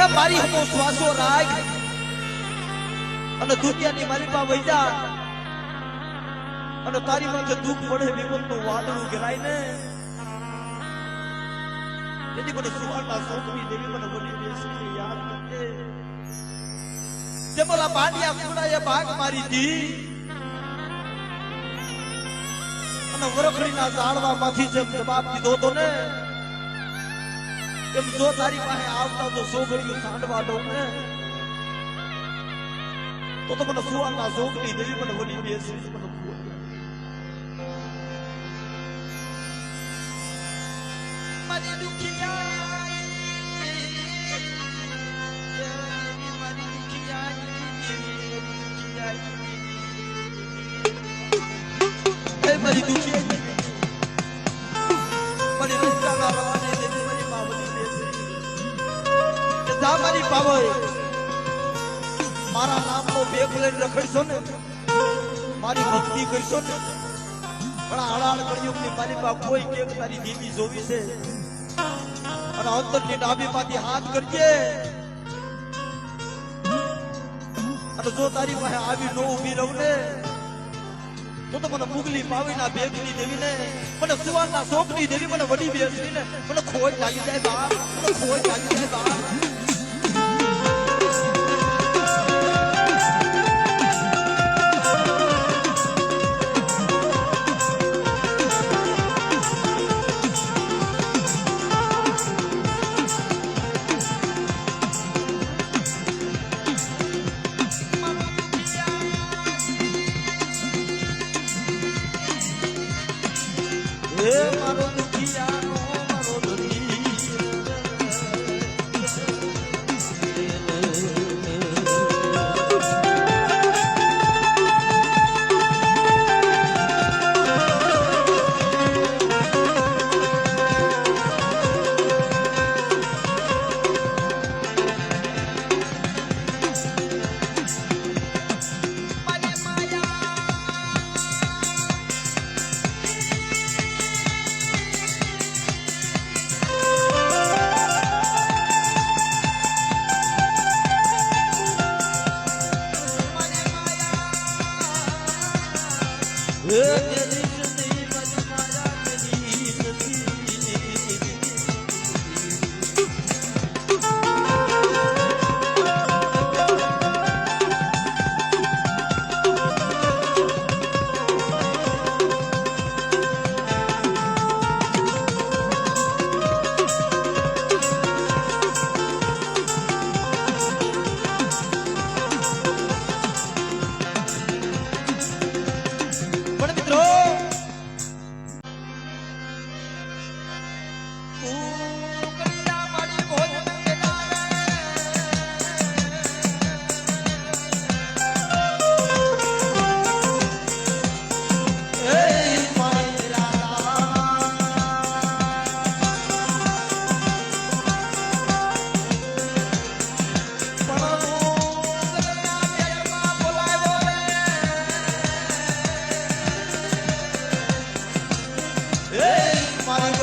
એ મારી હમો શ્વાસો રાખ. અને દુનિયાની મારી પા વૈજા અને તારી પાસે દુઃખ પડે વિપતનું વાદળું ઘેરાય ને. તેથી મને સુવારના સોંપવી દેવી, મને બોલી બેસી યાદ કરજે. જે બોલા પાંડિયા કુડાએ ભાગ મારી દી અને વરખડીના ઝાડવામાંથી જેમ જવાબ દીધો તો ને એમ જો તારી પાસે આવતા તો સોગડિયું સાંડવા દઉં ને તો તો મને સુવાના સોગડી દેવી મને વળી બેસી. મારી દુખિયાઈ, જા મારી બાબોય. મારા નામનો ભેગ લઈને રખડશો ને, મારી ભક્તિ કરશો ને, પણ હળાળ કળિયુગની મારી પાસે કોઈ કેક તારી દીદી જોવી છે. અને અંતરની ડાબી માંથી હાથ કરજે. અને જો તારી પાસે આવી નો ઊભી રહું ને, તો તો મને મુગલી પાવીના બેગની દેવી ને, મને સુવારના શોકની દેવી, મને વડી બેસી ને, મને ખોજ લાગી જાય બા, મને ખોજ લાગી જાય બા.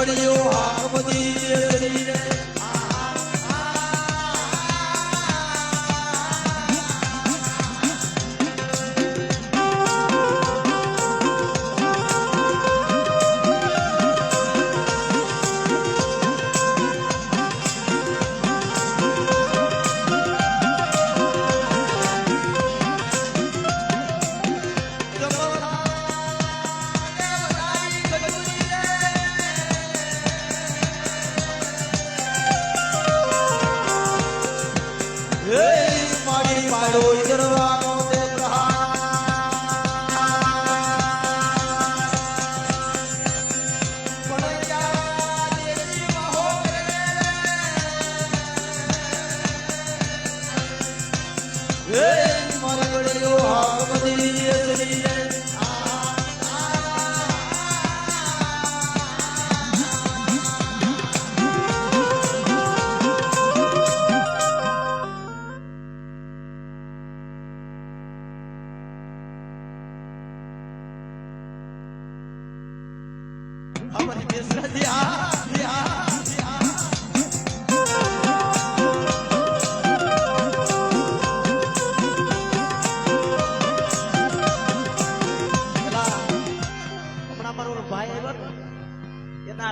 બડીઓ હાથ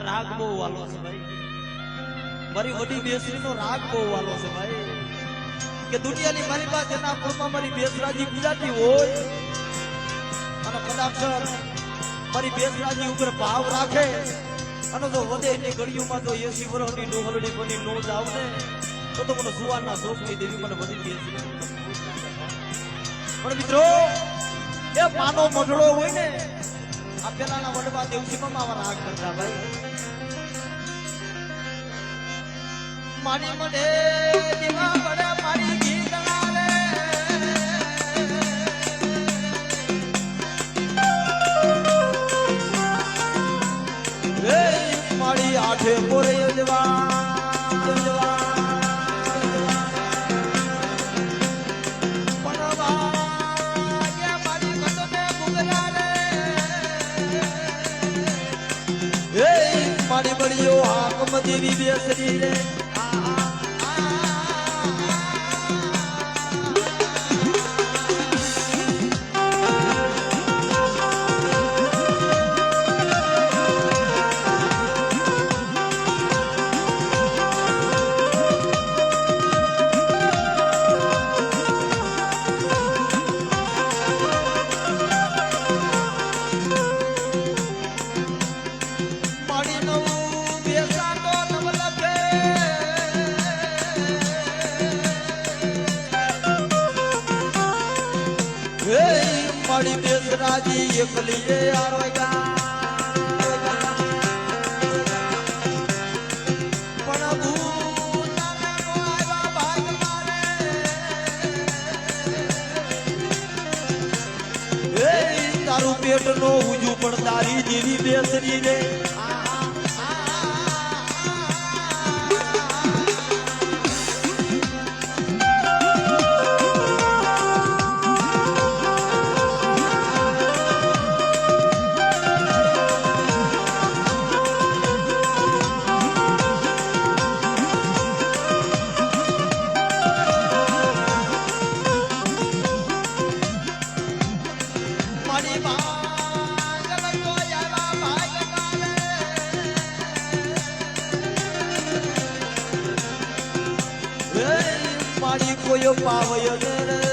રાગ બહુ વાલો છે ભાઈ. મારી વડી બેસરી નો બહુ વાલો છે ભાઈ. કે દુનિયાની મારી પાસે ના કુળમાં મારી બેસરાજી ગુજરાતી હોય, અને કદાચ મારી બેસરાજી ઉપર ભાવ રાખે અને જો વધે એટલી ઘડીઓમાં જો એસી વર્ષની ડોહરડી બની નો જાવ ને? તો તો મને સુવારના શોખની દેવી મને બધી છે. પણ મિત્રો, એ માનો મઢડો હોય ને, આ પેલાના વડવા દેવસીમાં આવા રાગ કરતા ભાઈ. મારી મને દેવા પડે મારી આઠે પોરે યોજવા પાણી બળીઓ હાકમ દેવી બેસરી રે. તારું પેટ નો ઉજુ પણ તારી જેવી બેસરી રે મારી કોઈ પાવય રે